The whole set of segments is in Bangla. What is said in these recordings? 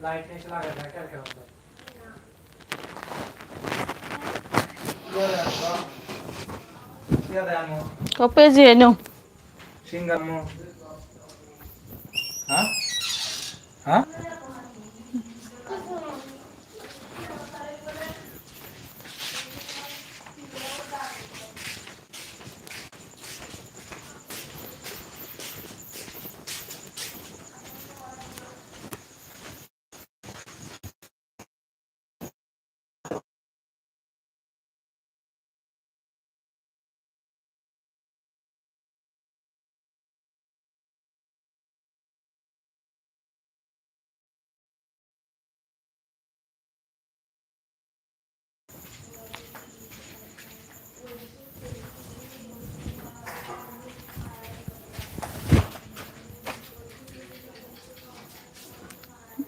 লাইট এসে লাগা যায় কার কার কপে যে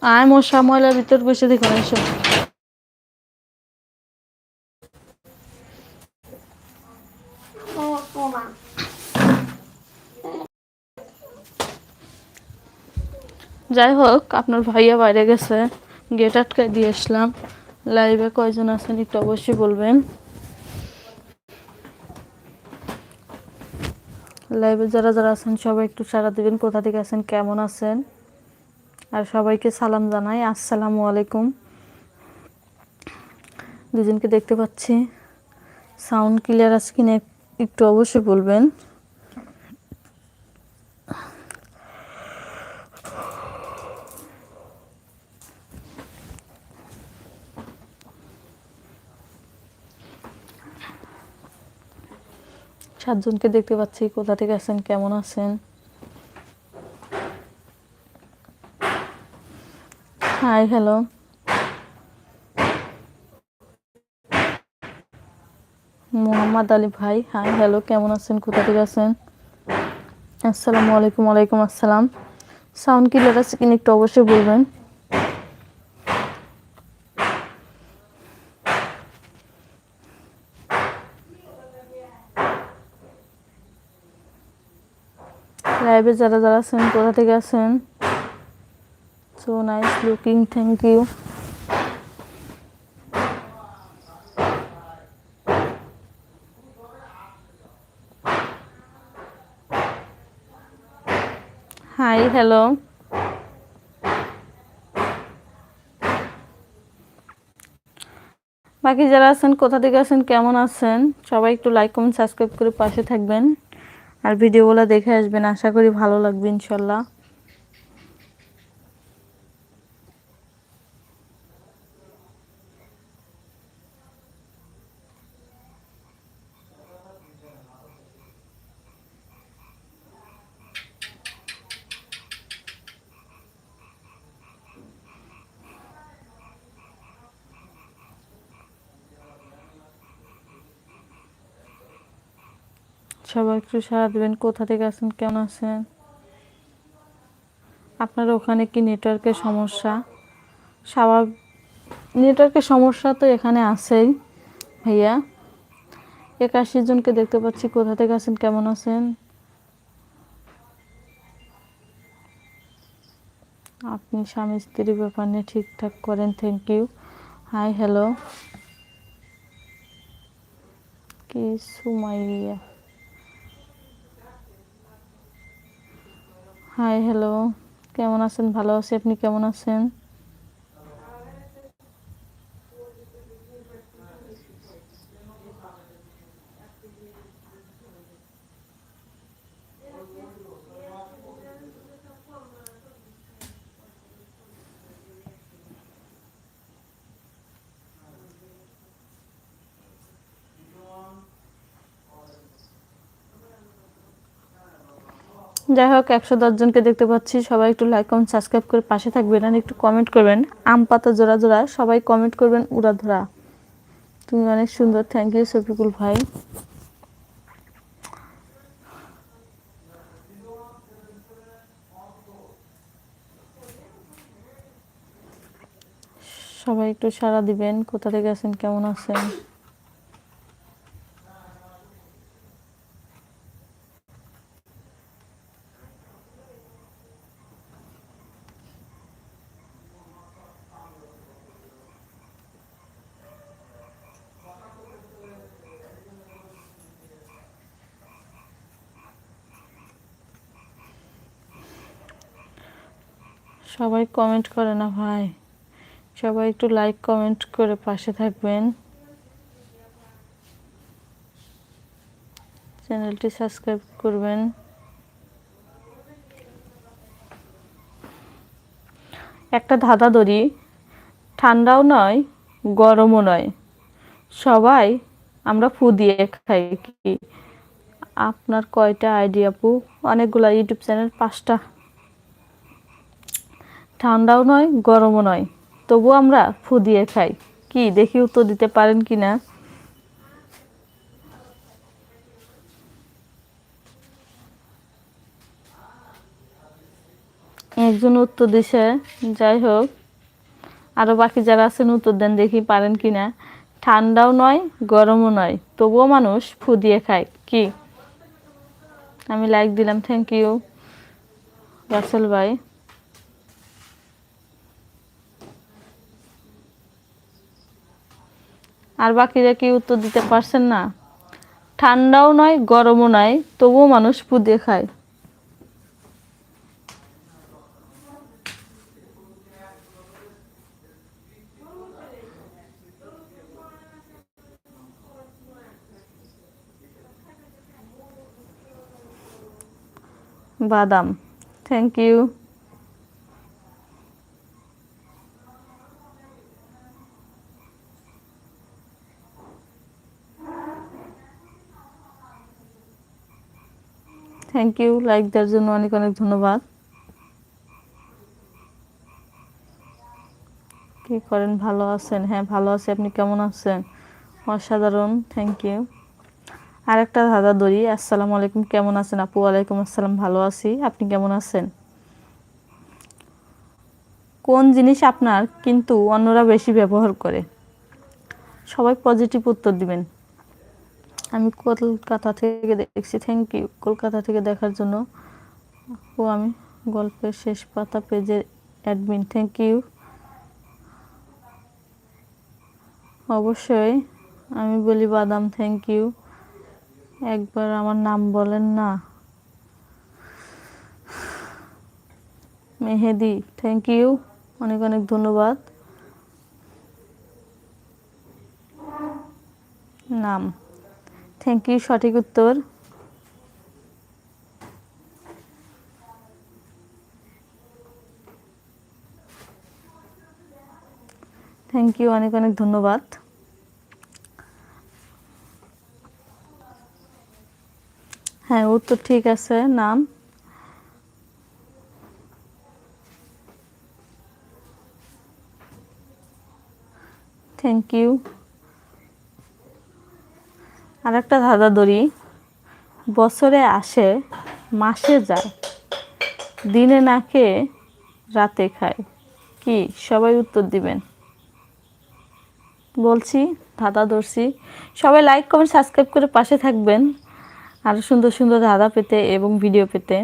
আয় মশা ময়লার ভিতর বসে দেখো এসো। যাই হোক আপনার ভাইয়া বাইরে গেছে। গেট আটকায় দিয়ে আসলাম। লাইভে কয়জন আছেন একটু অবশ্যই বলবেন। লাইভে যারা যারা আছেন, সবাই একটু সারা দিবেন, কোথা থেকে আছেন, কেমন আছেন? আর সবাইকে সালাম জানাই। আসসালামু আলাইকুম। দুজনকে দেখতে পাচ্ছি। সাউন্ড ক্লিয়ার আছে কিনা একটু অবশ্যই বলবেন। সাতজনকে দেখতে পাচ্ছি। কোথা থেকে আছেন কেমন আছেন? হাই হ্যালো মোহাম্মদ আলী ভাই হাই হ্যালো কেমন আছেন? কোথা থেকে আছেন? আসসালামু আলাইকুম, ওয়ালাইকুম আসসালাম। সাউন্ড ক্লিয়ার আছে কিনা একটু অবশ্যই বলবেন। লাইভে যারা যারা আছেন, কোথা থেকে আছেন? So nice looking thank you hi hello বাকি যারা আছেন, কোথা থেকে আছেন, কেমন আছেন? সবাই একটু লাইক কমেন্ট সাবস্ক্রাইব করে পাশে থাকবেন। আর ভিডিওগুলো দেখে আসবেন, আশা করি ভালো লাগবে, ইনশাল্লাহ। সবাই একটু সারা দেবেন, কোথা থেকে আছেন, কেমন আছেন? আপনার ওখানে কি নেটওয়ার্কের সমস্যা? স্বাভাবিক নেটওয়ার্কের সমস্যা তো এখানে আছেই, ভাইয়া। একাশি জনকে দেখতে পাচ্ছি, কোথা থেকে আছেন, কেমন আছেন? আপনি স্বামী স্ত্রীর ব্যাপার নিয়ে ঠিকঠাক করেন থ্যাংক ইউ হাই হ্যালো কি সুমাইয়া হাই হ্যালো কেমন আছেন? ভালো আছি। আপনি কেমন আছেন? যাই হোক একশো জনকে দেখতে পাচ্ছি। সবাই একটু লাইক কমেন্ট সাবস্ক্রাইব করে পাশে থাকবেন আর একটু কমেন্ট করবেন। আম পাতা জোড়া জোড়া, সবাই কমেন্ট করবেন উড়া ধরা। তুমি অনেক সুন্দর থ্যাংক ইউ শফিকুল ভাই। সবাই একটু সাড়া দিবেন, কোথা থেকে আছেন, কেমন আছেন? সবাই কমেন্ট করে না ভাই। সবাই একটু লাইক কমেন্ট করে পাশে থাকবেন। চ্যানেলটি সাবস্ক্রাইব করবেন। একটা ধাঁধা দড়ি ঠান্ডাও নয়, গরমও নয়। সবাই আমরা ফু দিয়ে খাই কি? আপনার কয়টা আইডিয়া আপু? অনেকগুলো ইউটিউব চ্যানেল পাঁচটা। ঠান্ডাও নয়, গরমও নয়। তবু আমরা ফু দিয়ে খাই। কি, দেখি উত্তর দিতে পারেন কি না? একজন উত্তর দিছে, যাই হোক। আরও বাকি যারা আছেন, উত্তর দেন, দেখি পারেন কি না। ঠান্ডাও নয়, গরমও নয়, তবুও মানুষ ফু দিয়ে খায়। কি? আমি লাইক দিলাম থ্যাংক ইউ রাসেল ভাই। আর বাকিরা কি উত্তর দিতে পারছেন না। ঠান্ডাও নয়, গরমও নয়, তবুও মানুষ দিয়ে খায়। বাদাম। Thank you thank you like দেওয়ার জন্য অনেক অনেক ধন্যবাদ। কি করেন? ভালো আছেন? হ্যাঁ ভালো আছি। আপনি কেমন আছেন? অসাধারণ। থ্যাংক ইউ আরেকটা দাদা দড়ি আসসালামু আলাইকুম। কেমন আছেন আপু? ওয়ালাইকুম আসসালাম। ভালো আছি। আপনি কেমন আছেন? কোন জিনিস আপনার কিন্তু অন্যরা বেশি ব্যবহার করে? সবাই পজিটিভ উত্তর দিবেন। আমি কলকাতা থেকে দেখছি থ্যাংক ইউ কলকাতা থেকে দেখার জন্য। ও, আমি গল্পের শেষ পাতা পেজের অ্যাডমিন থ্যাংক ইউ অবশ্যই, আমি বলি বাদাম থ্যাংক ইউ একবার আমার নাম বলেন না। মেহেদি থ্যাংক ইউ অনেক অনেক ধন্যবাদ। নাম। থ্যাংক ইউ সঠিক উত্তর। থ্যাংক ইউ অনেক অনেক ধন্যবাদ। হ্যাঁ উত্তর ঠিক আছে, নাম? থ্যাংক ইউ আর একটা ধাঁধা দড়ি বছরে আসে, মাসে যায়, দিনে না খেয়ে রাতে খায়। কি? সবাই উত্তর দিবেন। বলছি, ধাঁধা ধরছি। সবাই লাইক কমেন্ট সাবস্ক্রাইব করে পাশে থাকবেন। আরও সুন্দর সুন্দর ধাঁধা পেতে এবং ভিডিও পেতে।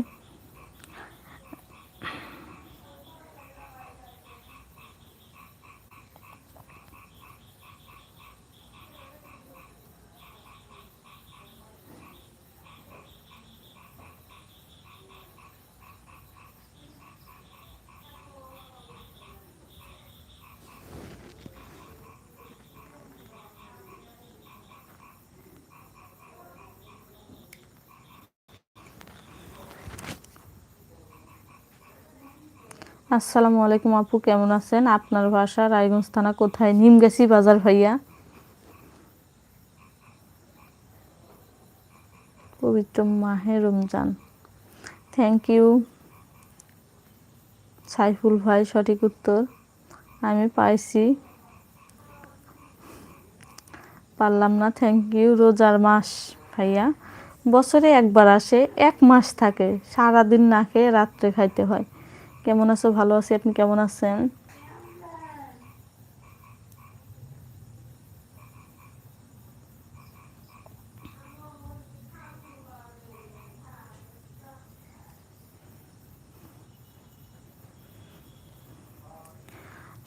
আসসালামু আলাইকুম আপু, কেমন আছেন? আপনার বাসা রায়গঞ্জ থানা, কোথায়? নিমগাছি বাজার ভাইয়া। পবিত্র মাহে রমজান। থ্যাংক ইউ সাইফুল ভাই, সঠিক উত্তর। আমি পাইছি। পারলাম না। থ্যাংক ইউ রোজার মাস ভাইয়া। বছরে একবার আসে, এক মাস থাকে। সারাদিন না খেয়ে রাত্রে খাইতে হয়। কেমন আছো? ভালো আছি। আপনি কেমন আছেন?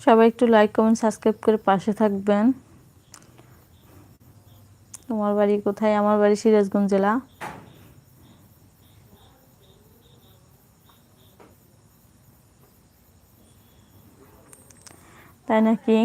সবাই একটু লাইক কমেন্ট সাবস্ক্রাইব করে পাশে থাকবেন। তোমার বাড়ি কোথায়? আমার বাড়ি সিরাজগঞ্জ জেলা। তাই নাকি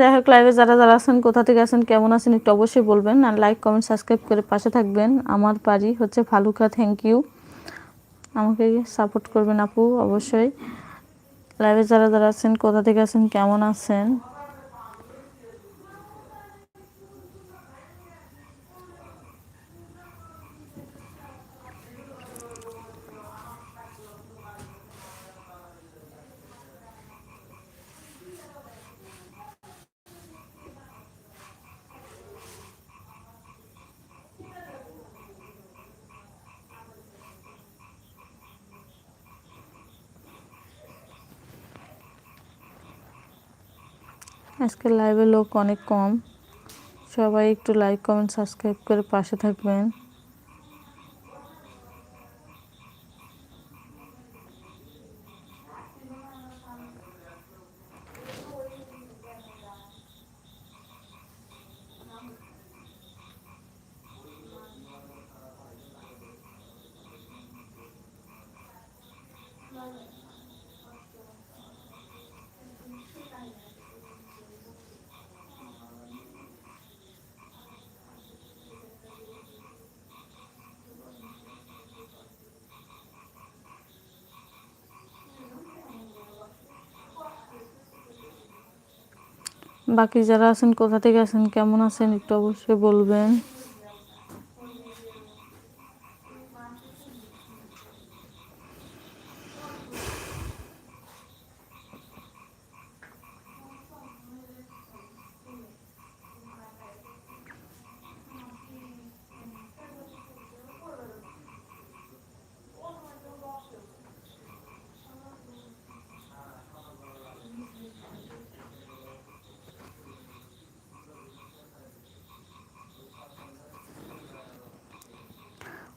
যাই হোক লাইভে যারা যারা আছেন, কোথা থেকে আছেন, কেমন আছেন, একটু অবশ্যই বলবেন। আর লাইক কমেন্ট সাবস্ক্রাইব করে পাশে থাকবেন। আমার বাড়ি হচ্ছে ভালুকা থ্যাংক ইউ আমাকে সাপোর্ট করবেন আপু, অবশ্যই। লাইভে যারা যারা আছেন, কোথা থেকে আছেন, কেমন আছেন? আজকে লাইভে লোক অনেক কম। সবাই একটু লাইক কমেন্ট সাবস্ক্রাইব করে পাশে থাকবেন। বাকি যারা আছেন কোথা থেকে আছেন কেমন আছেন একটু অবশ্যই বলবেন।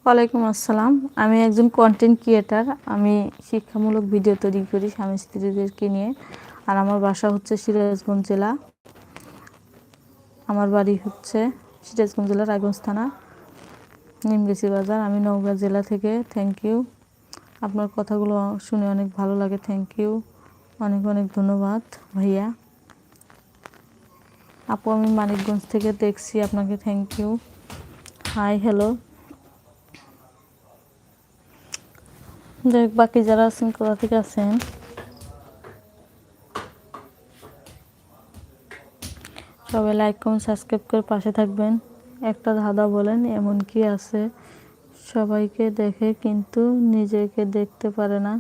ওয়ালাইকুম আসসালাম। আমি একজন কন্টেন্ট ক্রিয়েটার আমি শিক্ষামূলক ভিডিও তৈরি করি স্বামী স্ত্রীদেরকে নিয়ে। আর আমার বাসা হচ্ছে সিরাজগঞ্জ জেলা। আমার বাড়ি হচ্ছে সিরাজগঞ্জ জেলা রায়গঞ্জ থানা, নিমগেছি বাজার। আমি নওগাঁ জেলা থেকে। থ্যাংক ইউ আপনার কথাগুলো শুনে অনেক ভালো লাগে। থ্যাংক ইউ অনেক অনেক ধন্যবাদ ভাইয়া। আপু, আমি মানিকগঞ্জ থেকে দেখছি। আপনাকে থ্যাংক ইউ হাই হ্যালো বাকি যারা আছেন, কোথা থেকে আছেন? সবাই লাইক কমেন্ট সাবস্ক্রাইব করে পাশে থাকবেন। একটা ধাঁধা বলেন, এমন কি আছে? সবাইকে দেখে কিন্তু নিজেকে দেখতে পারে না।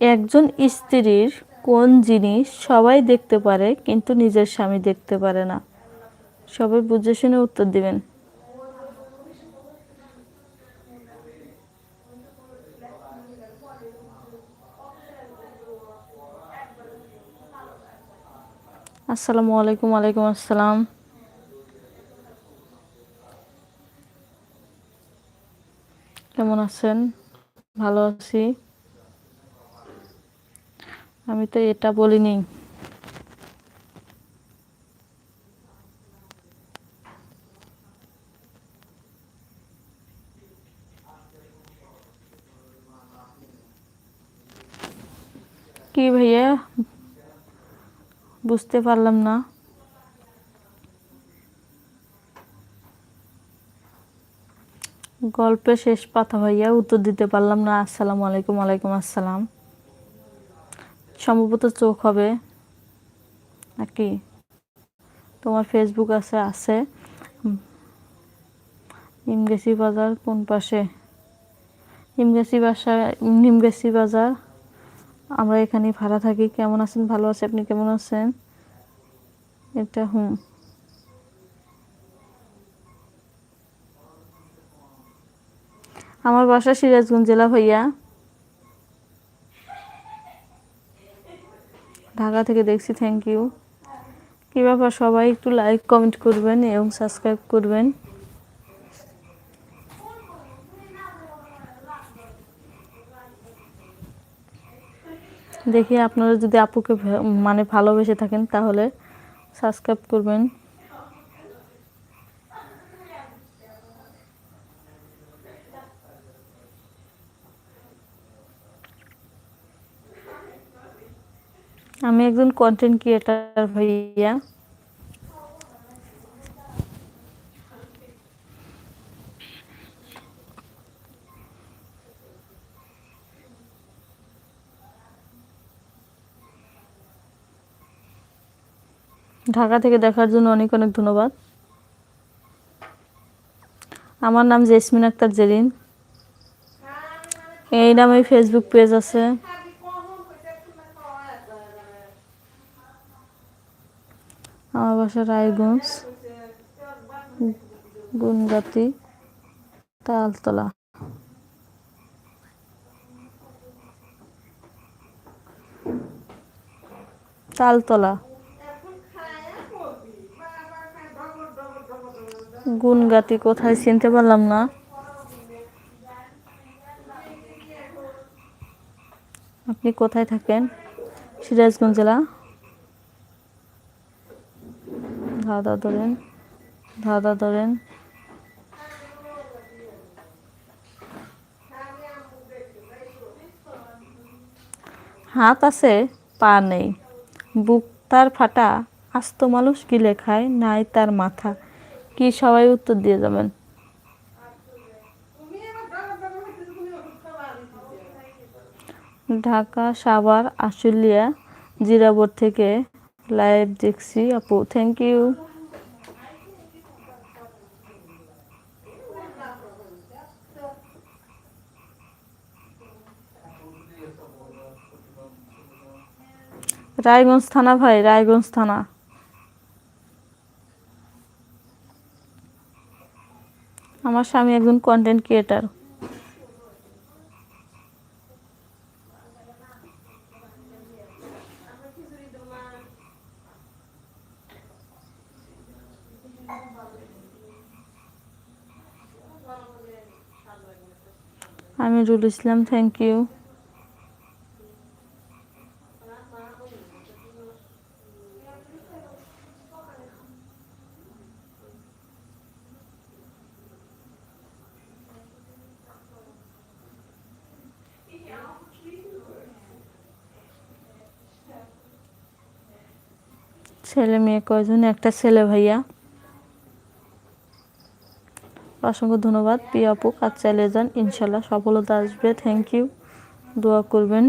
একজন স্ত্রীর কোন জিনিস সবাই দেখতে পারে, কিন্তু নিজের স্বামী দেখতে পারে না। সবাই বুঝে শুনে উত্তর দিবেন। আসসালামু আলাইকুম, ওয়ালাইকুম আসসালাম। কেমন আছেন? ভালো আছি। আমি তো এটা বলিনি। কি ভাইয়া? বুঝতে পারলাম না। গল্পের শেষ পাতা ভাইয়া, উত্তর দিতে পারলাম না। আসসালামু আলাইকুম, ওয়ালাইকুম আসসালাম। সম্ভবত চোখ হবে। নাকি? তোমার ফেসবুক আছে আছে। নিমগেছি বাজার কোন পাশে? নিমগেছি বাসা নিমগেছি বাজার আমরা এখানে ভাড়া থাকি। কেমন আছেন? ভালো আছে। আপনি কেমন আছেন? এটা হুম। আমার বাসা সিরাজগঞ্জ জেলা ভাইয়া। ঢাকা থেকে দেখছি থ্যাংক ইউ কী ব্যাপার? সবাই একটু লাইক কমেন্ট করবেন এবং সাবস্ক্রাইব করবেন। দেখি আপনারা যদি আপুকে মানে ভালোবেসে থাকেন, তাহলে সাবস্ক্রাইব করবেন। আমি একজন কন্টেন্ট ক্রিয়েটার ভাইয়া। ঢাকা থেকে দেখার জন্য অনেক অনেক ধন্যবাদ। আমার নাম জেসমিন আক্তার জেরিন। এই নামে ফেসবুক পেজ আছে। আমার বাসা রায়গঞ্জ, গুনগাতি, তালতলা। তালতলা। গুনগাতি কোথায় চিনতে পারলাম না। আপনি কোথায় থাকেন? সিরাজগঞ্জ জেলা। ধাঁধা ধরেন ধাঁধা ধরেন। হাত আছে, পা নেই। বুক তার ফাটা, আস্ত মানুষ গিলে খায় নাই তার মাথা। কি সবাই উত্তর দিয়ে যাবেন? ঢাকা, সাভার, আশুলিয়া, জিরাবর থেকে লাইভ দেখছি। আপু থ্যাংক ইউ রায়গঞ্জ থানা ভাই, রায়গঞ্জ থানা। আমার স্বামী একজন কন্টেন্ট ক্রিয়েটার আমি রুল ইসলাম থ্যাংক ইউ ছেলে মেয়ে কয়জন? একটা ছেলে ভাইয়া। অসংখ্য ধন্যবাদ। প্রিয় আপু, কাজ চালিয়ে যান। ইনশাল্লাহ সফলতা আসবে। থ্যাংক ইউ দোয়া করবেন।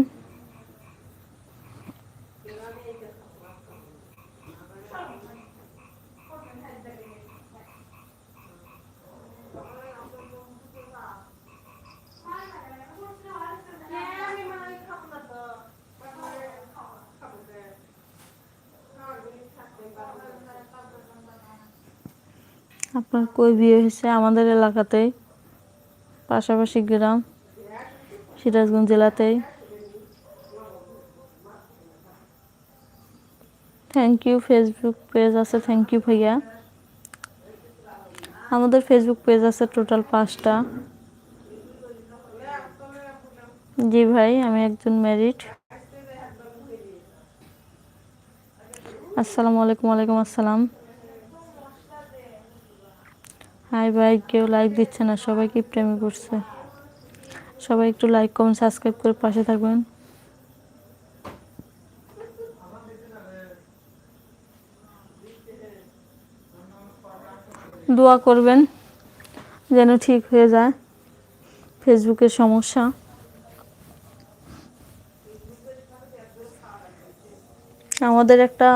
আপনার কই বিয়ে হয়েছে আমাদের এলাকাতেই, পাশাপাশি গ্রাম, সিরাজগঞ্জ জেলাতেই। থ্যাংক ইউ ফেসবুক পেজ আছে থ্যাংক ইউ ভাইয়া। আমাদের ফেসবুক পেজ আছে টোটাল পাঁচটা। জি ভাই, আমি একজন ম্যারিড আসসালামু আলাইকুম, ওয়ালাইকুম আসসালাম। হাই ভাই, কেউ লাইক দিচ্ছে না, সবাই কি প্রেমে পড়ছে? সবাই একটু লাইক কমেন্ট সাবস্ক্রাইব করে পাশে থাকবেন। দোয়া করবেন যেন ঠিক হয়ে যায় ফেসবুকের সমস্যা। আমাদের একটা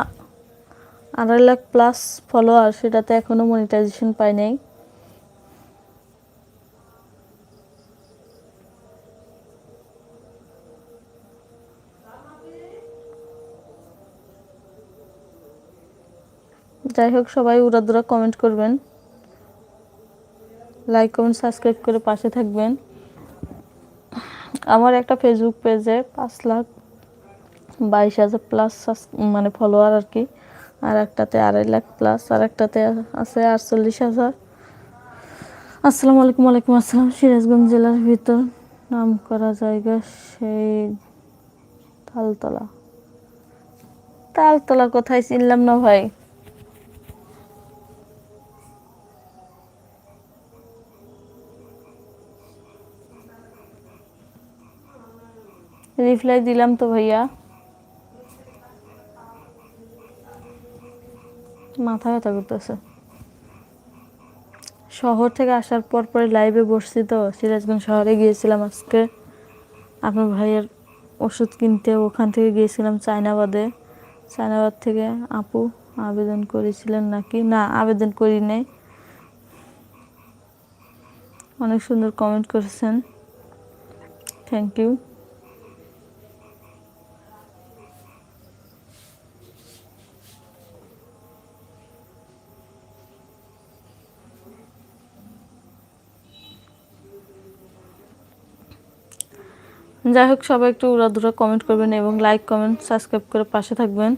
আড়াই লাখ প্লাস ফলোয়ার সেটাতে এখনও মনিটাইজেশন পাই নাই। যাই হোক, সবাই উড়াদুরা কমেন্ট করবেন। লাইক কমেন্ট সাবস্ক্রাইব করে পাশে থাকবেন। আমার একটা ফেসবুক পেজে পাঁচ লাখ বাইশ হাজার প্লাস মানে ফলোয়ার আর কি, আর একটাতে আড়াই লাখ প্লাস আর একটাতে আছে আটচল্লিশ হাজার। আসসালামু আলাইকুম, ওয়ালাইকুম আসসালাম। সিরাজগঞ্জ জেলার ভিতর নাম করা জায়গা সেই তালতলা। তালতলা কোথায় চিনলাম না ভাই। রিপ্লাই দিলাম তো ভাইয়া। মাথা ব্যথা করতেছে। শহর থেকে আসার পর পরে লাইভে বসছি তো, সিরাজগঞ্জ শহরে গিয়েছিলাম আজকে। আপনার ভাইয়ের ওষুধ কিনতে, ওখান থেকে গিয়েছিলাম চায়নাবাদে। চায়নাবাদ থেকে আপু আবেদন করেছিলেন নাকি? না, আবেদন করি নাই। অনেক সুন্দর কমেন্ট করেছেন। থ্যাংক ইউ যাই হোক সবাই একটু উড়াধুরা কমেন্ট করবেন এবং লাইক কমেন্ট সাবস্ক্রাইব করে পাশে থাকবেন।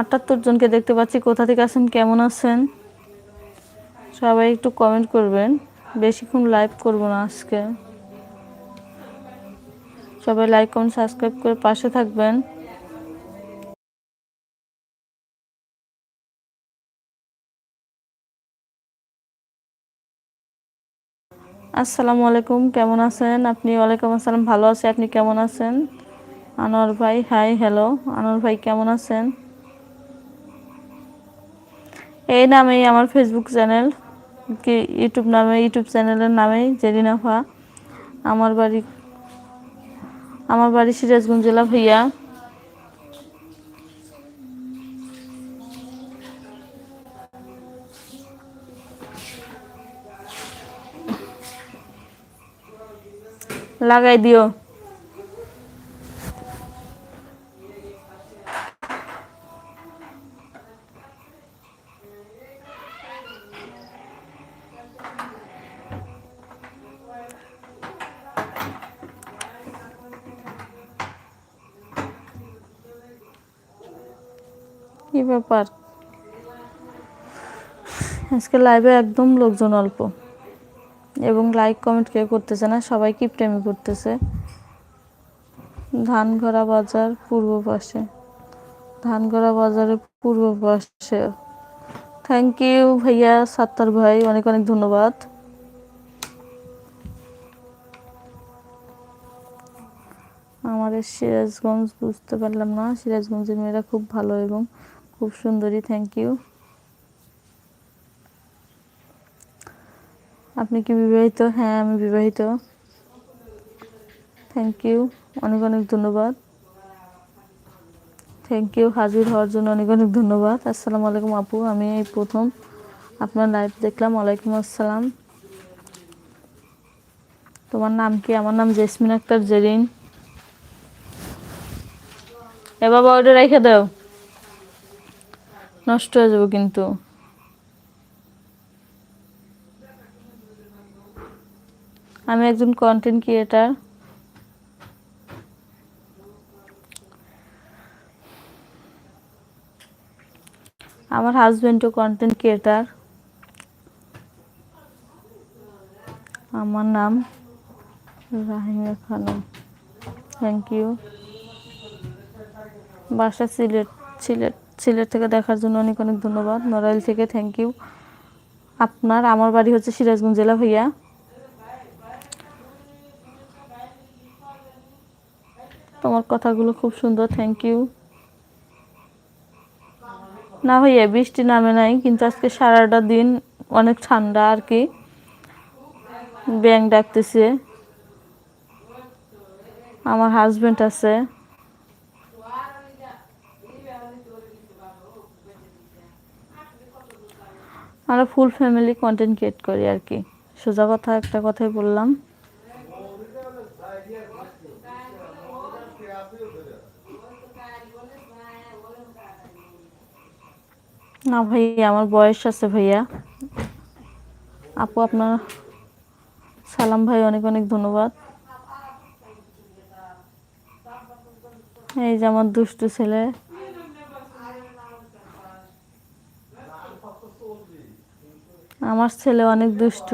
আটাত্তর জনকে দেখতে পাচ্ছি। কোথা থেকে আছেন কেমন আছেন? সবাই একটু কমেন্ট করবেন। বেশিক্ষণ লাইভ করব না আজকে। সবাই লাইক কমেন্ট সাবস্ক্রাইব করে পাশে থাকবেন। আসসালামু আলাইকুম, কেমন আছেন? আপনি ওয়ালাইকুম আসসালাম, ভালো আছি, আপনি কেমন আছেন? আনোয়ার ভাই হাই হ্যালো আনোয়ার ভাই, কেমন আছেন? এই নামেই আমার ফেসবুক চ্যানেল কি ইউটিউব নামে ইউটিউব চ্যানেলের নামেই জেরিনাফা আমার বাড়ি আমার বাড়ি সিরাজগঞ্জ জেলা ভাইয়া। লাগাই দিও। ব্যাপার? আজকে লাইভে একদম লোকজন অল্প। এবং লাইক কমেন্ট কেউ করতেছে না, সবাই কি প্রেমে করতেছে। ধানগড়া বাজার পূর্ব পাশে। ধানগড়া বাজারের পূর্ব পাশে। থ্যাংক ইউ ভাইয়া, সাত্তার ভাই, অনেক অনেক ধন্যবাদ। আমাদের সিরাজগঞ্জ বুঝতে পারলাম না, সিরাজগঞ্জের মেয়েরা খুব ভালো এবং খুব সুন্দরী থ্যাংক ইউ আপনি কি বিবাহিত? হ্যাঁ আমি বিবাহিত। থ্যাংক ইউ অনেক অনেক ধন্যবাদ। থ্যাংক ইউ হাজির হওয়ার জন্য অনেক অনেক ধন্যবাদ। আসসালামু আলাইকুম আপু, আমি এই প্রথম আপনার লাইভ দেখলাম। ওয়ালাইকুম আসসালাম। তোমার নাম কি? আমার নাম জেসমিন আক্তার জেরিন। এ বাবা ওটা রেখে দাও। নষ্ট হয়ে যাব কিন্তু। আমি একজন কন্টেন্ট ক্রিয়েটার আমার হাজব্যান্ডও কন্টেন্ট ক্রিয়েটার আমার নাম রাহিমা খানম। থ্যাংক ইউ বাসা সিলেট সিলেট। সিলেট থেকে দেখার জন্য অনেক অনেক ধন্যবাদ। নড়াইল থেকে থ্যাংক ইউ আপনার, আমার বাড়ি হচ্ছে সিরাজগঞ্জ জেলা ভাইয়া। তোমার কথাগুলো খুব সুন্দর থ্যাংক ইউ না ভাইয়া, বৃষ্টি নামে নাই, কিন্তু আজকে সারাটা দিন অনেক ঠান্ডা আর কি। ব্যাং ডাকতেছে। আমার হাজবেন্ড আছে। আমরা ফুল ফ্যামিলি কন্টেন্ট ক্রিয়েট করি আর কি। সোজা কথা, একটা কথাই বললাম। না ভাই, আমার বয়স আছে ভাইয়া। আপু, আপনার সালাম ভাই, অনেক অনেক ধন্যবাদ। এই যে আমার দুষ্টু ছেলে। আমার ছেলে অনেক দুষ্ট।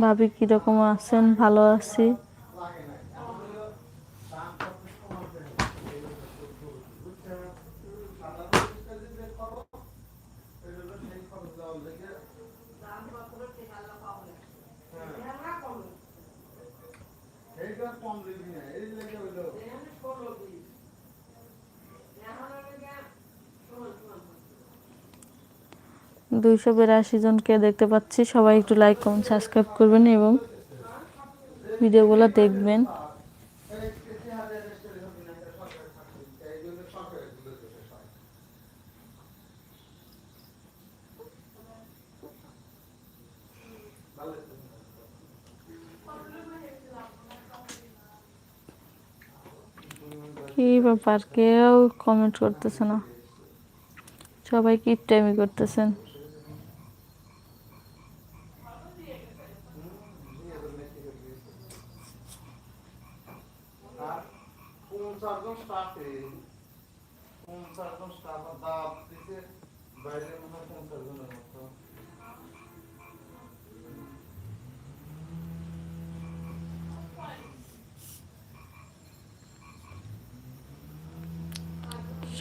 ভাবি কীরকম আছেন? ভালো আছি। দুইশো বিরাশি জনকে দেখতে পাচ্ছি। সবাই একটু লাইক কমেন্ট সাবস্ক্রাইব করবেন এবং ভিডিওগুলো দেখবেন। কি ব্যাপার? কেউ কমেন্ট করতেছে না। সবাই কি টাইমি করতেছেন?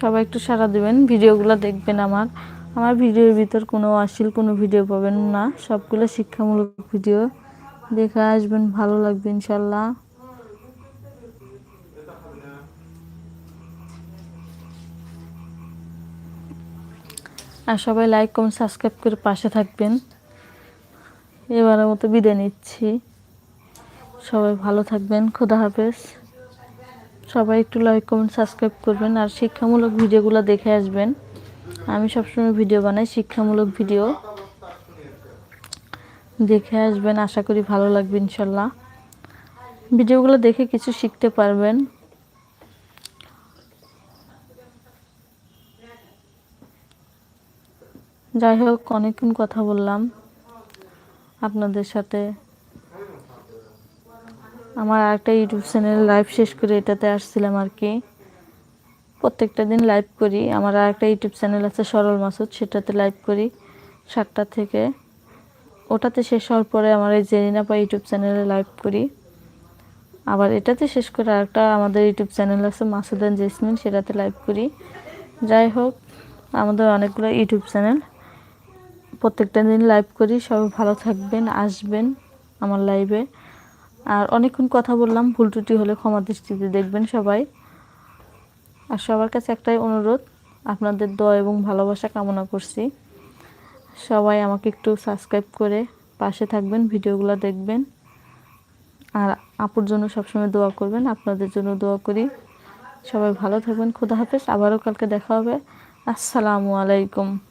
সবাই একটু সাড়া দেবেন, ভিডিওগুলো দেখবেন আমার। আমার ভিডিওর ভিতর কোনো অশ্লীল কোনো ভিডিও পাবেন না, সবগুলো শিক্ষামূলক ভিডিও। দেখে আসবেন, ভালো লাগবে ইনশাল্লাহ। আর সবাই লাইক, কমেন্ট, সাবস্ক্রাইব করে পাশে থাকবেন। এবারের মতো বিদায় নিচ্ছি। সবাই ভালো থাকবেন, খোদা হাফেজ। সবাই একটু লাইক কমেন্ট সাবস্ক্রাইব করবেন আর শিক্ষামূলক ভিডিওগুলো দেখে আসবেন। আমি সবসময় ভিডিও বানাই, শিক্ষামূলক ভিডিও দেখে আসবেন, আশা করি ভালো লাগবে ইনশাল্লাহ। ভিডিওগুলো দেখে কিছু শিখতে পারবেন। যাই হোক, অনেকক্ষণ কথা বললাম আপনাদের সাথে। আমার আরেকটা ইউটিউব চ্যানেল লাইভ শেষ করে এটাতে আসছিলাম আর কি। প্রত্যেকটা দিন লাইভ করি। আমার আরেকটা ইউটিউব চ্যানেল আছে সরল মাসুদ, সেটাতে লাইভ করি সাতটা থেকে। ওটাতে শেষ হওয়ার পরে আমার এই জেরিনাপা ইউটিউব চ্যানেলে লাইভ করি। আবার এটাতে শেষ করে আরেকটা আমাদের ইউটিউব চ্যানেল আছে মাসুদ অ্যান্ড জেসমিন, সেটাতে লাইভ করি। যাই হোক, আমাদের অনেকগুলো ইউটিউব চ্যানেল। প্রত্যেকটা দিন লাইভ করি। সবাই ভালো থাকবেন, আসবেন আমার লাইভে। আর অনেকক্ষণ কথা বললাম, ভুল ত্রুটি হলে ক্ষমা দৃষ্টিতে দেখবেন সবাই। আর সবার কাছে একটাই অনুরোধ, আপনাদের দোয়া এবং ভালোবাসা কামনা করছি। সবাই আমাকে একটু সাবস্ক্রাইব করে পাশে থাকবেন, ভিডিওগুলো দেখবেন। আর আপুর জন্য সবসময় দোয়া করবেন, আপনাদের জন্য দোয়া করি। সবাই ভালো থাকবেন, খুদা হাফেজ, আবারও কালকে দেখা হবে। আসসালামু আলাইকুম।